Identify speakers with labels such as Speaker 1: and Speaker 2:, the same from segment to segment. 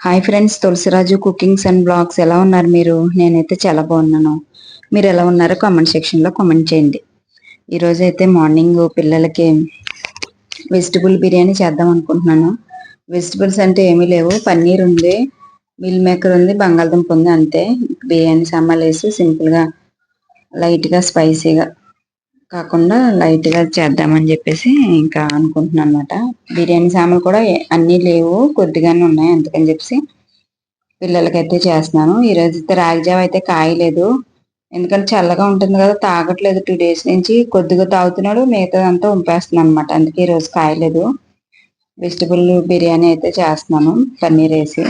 Speaker 1: Hi friends Tulasiraju cookings and blogs ఎలా ఉన్నారు మీరు? నేనైతే చాలా బాగున్నాను. మీరు ఎలా ఉన్నారో కామెంట్ సెక్షన్లో కామెంట్ చేయండి. ఈరోజు అయితే మార్నింగ్ పిల్లలకి వెజిటబుల్ బిర్యానీ చేద్దాం అనుకుంటున్నాను. వెజిటబుల్స్ అంటే ఏమీ లేవు. పన్నీర్ ఉంది మిల్ మేకర్ ఉంది బంగాళదుంప ఉంది అంతే. బిర్యానీ సామాన్లు వేసి సింపుల్గా లైట్గా స్పైసీగా కాకుండా లైట్గా చేద్దామని చెప్పేసి ఇంకా అనుకుంటున్నాను అనమాట బిర్యానీ సామాన్లు కూడా అన్నీ లేవు కొద్దిగానే ఉన్నాయి అందుకని చెప్పేసి పిల్లలకైతే చేస్తున్నాను. ఈరోజు అయితే రాగిజావ అయితే కాయలేదు. ఎందుకంటే చల్లగా ఉంటుంది కదా తాగట్లేదు. టూ డేస్ నుంచి కొద్దిగా తాగుతున్నాడు మిగతాదంతా ఉంపేస్తున్నాను అనమాట అందుకే ఈరోజు కాయలేదు. వెజిటబుల్ బిర్యానీ అయితే చేస్తున్నాను పన్నీర్ వేసి.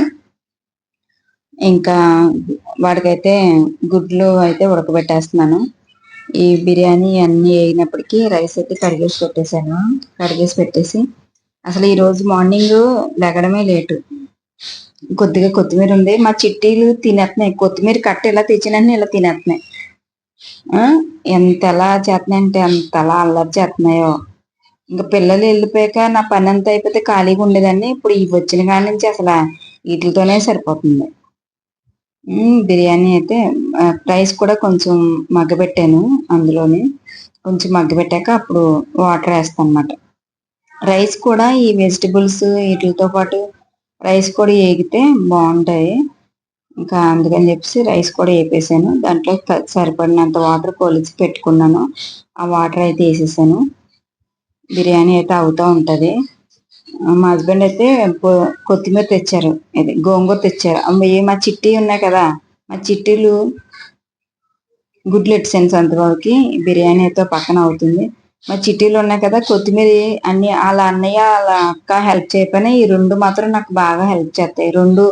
Speaker 1: ఇంకా వాడికైతే గుడ్లు అయితే ఉడకబెట్టేస్తున్నాను. ఈ బిర్యానీ అన్నీ అయినప్పటికీ రైస్ అయితే కడిగేసి పెట్టేశాను. కడిగేసి పెట్టేసి అసలు ఈరోజు మార్నింగ్ లెగడమే లేటు. కొద్దిగా కొత్తిమీర ఉంది. మా చిట్టీలు తినేస్తున్నాయి కొత్తిమీర కట్ట ఇలా తెచ్చినట్టు ఇలా తినేస్తున్నాయి ఎంత ఎలా చేస్తున్నాయి అంటే అంత అలా అల్లరి చేస్తున్నాయో ఇంకా పిల్లలు వెళ్ళిపోయాక నా పని అంతా అయిపోతే ఖాళీగా ఉండేదాన్ని. ఇప్పుడు ఇవి వచ్చిన కాడి నుంచి అసలు వీటితోనే సరిపోతుంది. బిర్యానీ అయితే రైస్ కూడా కొంచెం మగ్గబెట్టాను అందులోని. కొంచెం మగ్గబెట్టాక అప్పుడు వాటర్ వేస్తాను అనమాట రైస్ కూడా ఈ వెజిటబుల్స్ వీటితో పాటు రైస్ కూడా వేగితే బాగుంటాయి. ఇంకా అందుకని చెప్పేసి రైస్ కూడా వేపేసాను. దాంట్లో సరిపడినంత వాటర్ కొలిచి పెట్టుకున్నాను. ఆ వాటర్ అయితే వేసేసాను. బిర్యానీ అయితే అవుతూ ఉంటుంది. మా హస్బెండ్ అయితే కొత్తిమీర తెచ్చారు. ఇది గోంగూర తెచ్చారు. అమ్మాయి మా చిట్టి ఉన్నాయి కదా. మా చిట్టీలు గుడ్లు ఎట్టిసాను సంతబాబుకి బిర్యానీ అయితే పక్కన అవుతుంది. మా చిట్టీలు ఉన్నాయి కదా కొత్తిమీర అన్ని వాళ్ళ అన్నయ్య వాళ్ళ అక్క హెల్ప్ చేయకపోయినా ఈ రెండు మాత్రం నాకు బాగా హెల్ప్ చేస్తాయి. రెండు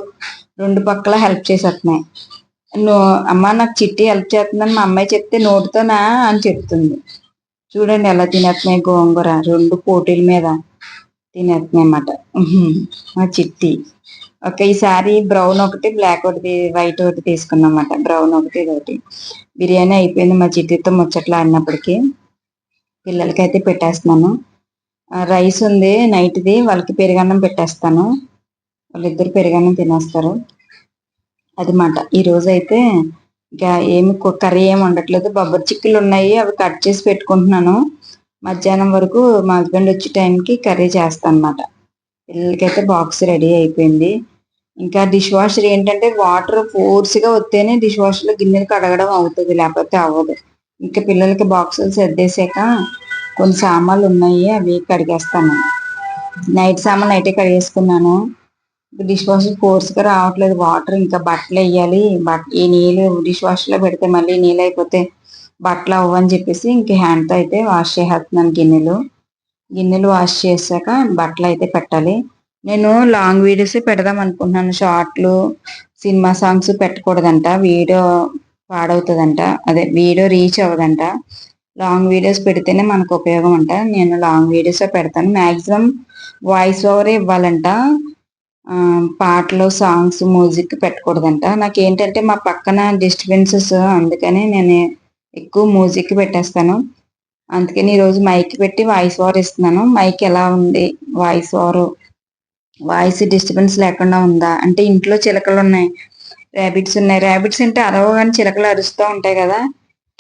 Speaker 1: రెండు పక్కల హెల్ప్ చేసేస్తున్నాయి. నువ్వు అమ్మ నాకు చిట్టి హెల్ప్ చేస్తుందని మా అమ్మాయి చెప్తే నోటితోనా అని చెప్తుంది. చూడండి ఎలా తినేస్తున్నాయి గోంగూర రెండు పోటీల మీద. తినేస్తున్నాయి అన్నమాట మా చిట్టి. ఒక ఈసారి బ్రౌన్ ఒకటి బ్లాక్ ఒకటి వైట్ ఒకటి తీసుకున్నాం అన్నమాట బ్రౌన్ ఒకటి ఒకటి బిర్యానీ అయిపోయింది మా చిట్టితో ముచ్చట్లు ఆడినప్పటికీ పిల్లలకి అయితే పెట్టేస్తున్నాను రైస్ ఉంది నైట్ది వాళ్ళకి పెరుగన్నం పెట్టేస్తాను. వాళ్ళిద్దరు పెరుగన్నం తినేస్తారు. అది మాట ఈరోజు అయితే ఇంకా ఏమి కర్రీ ఏమి ఉండట్లేదు బొబ్బరి చిక్కులు ఉన్నాయి అవి కట్ చేసి పెట్టుకుంటున్నాను. మధ్యాహ్నం వరకు మా హస్బెండ్ వచ్చే టైంకి కర్రీ చేస్తాను అనమాట పిల్లలకైతే బాక్స్ రెడీ అయిపోయింది. ఇంకా డిష్ వాషర్ ఏంటంటే వాటర్ ఫోర్స్గా వస్తేనే డిష్ వాషర్లో గిన్నెలు కడగడం అవుతుంది లేకపోతే అవ్వదు. ఇంకా పిల్లలకి బాక్సులు సర్దేశాక కొన్ని సామాన్లు ఉన్నాయి అవి కడిగేస్తాను. నైట్ సామాన్ నైటే కడిగేసుకున్నాను. డిష్ వాషర్ ఫోర్స్గా రావట్లేదు. వాటర్ ఇంకా బట్టలు వేయాలి. బట్ ఈ నీళ్ళు డిష్ వాషర్లో పెడితే మళ్ళీ నీళ్ళు అయిపోతే బట్టలు అవ్వని చెప్పేసి ఇంక హ్యాండ్తో అయితే వాష్ చేసేస్తున్నాను గిన్నెలు. గిన్నెలు వాష్ చేశాక బట్టలు అయితే పెట్టాలి. నేను లాంగ్ వీడియోస్ పెడదాం అనుకుంటున్నాను. షార్ట్లు సినిమా సాంగ్స్ పెట్టకూడదంట. వీడియో పాడవుతుందంట. అదే వీడియో రీచ్ అవ్వదంట. లాంగ్ వీడియోస్ పెడితేనే మనకు ఉపయోగం అంట నేను లాంగ్ వీడియోస్ పెడతాను. మ్యాక్సిమం వాయిస్ ఓవరే ఇవ్వాలంట. పాటలు సాంగ్స్ మ్యూజిక్ పెట్టకూడదంట. నాకు ఏంటంటే మా పక్కన డిస్టర్బెన్సెస్ అందుకని నేను ఎక్కువ మ్యూజిక్ పెట్టేస్తాను. అందుకని ఈరోజు మైక్ పెట్టి వాయిస్ ఓవర్ ఇస్తున్నాను మైక్ ఎలా ఉంది? Voice over. వాయిస్ డిస్టర్బెన్స్ లేకుండా ఉందా? అంటే ఇంట్లో చిలకలు ఉన్నాయి. ర్యాబిట్స్ ఉన్నాయి. ర్యాబిట్స్ అంటే అరవగానే చిలకలు అరుస్తూ ఉంటాయి కదా.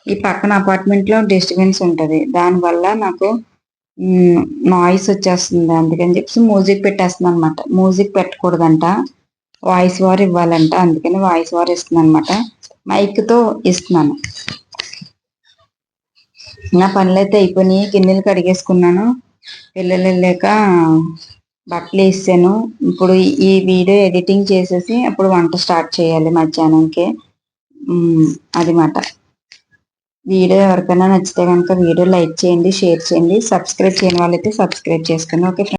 Speaker 1: ఈ పక్కన అపార్ట్మెంట్లో డిస్టర్బెన్స్ ఉంటుంది. దానివల్ల నాకు నాయిస్ వచ్చేస్తుంది. అందుకని చెప్పి మ్యూజిక్ పెట్టేస్తుంది అనమాట మ్యూజిక్ పెట్టకూడదంట. వాయిస్ వార్ ఇవ్వాలంట. అందుకని వాయిస్ వార్ ఇస్తుంది అనమాట మైక్తో ఇస్తున్నాను. నా పనులు అయితే అయిపోయినాయి. గిన్నెలు కడిగేసుకున్నాను. పిల్లలు వెళ్ళాక బట్టలు వేసాను. ఇప్పుడు ఈ వీడియో ఎడిటింగ్ చేసేసి అప్పుడు వంట స్టార్ట్ చేయాలి మధ్యాహ్నంకే. అది మాట. వీడియో ఎవరికైనా నచ్చితే కనుక వీడియో లైక్ చేయండి షేర్ చేయండి. సబ్స్క్రైబ్ చేయని వాళ్ళైతే సబ్స్క్రైబ్ చేసుకోండి. ఓకే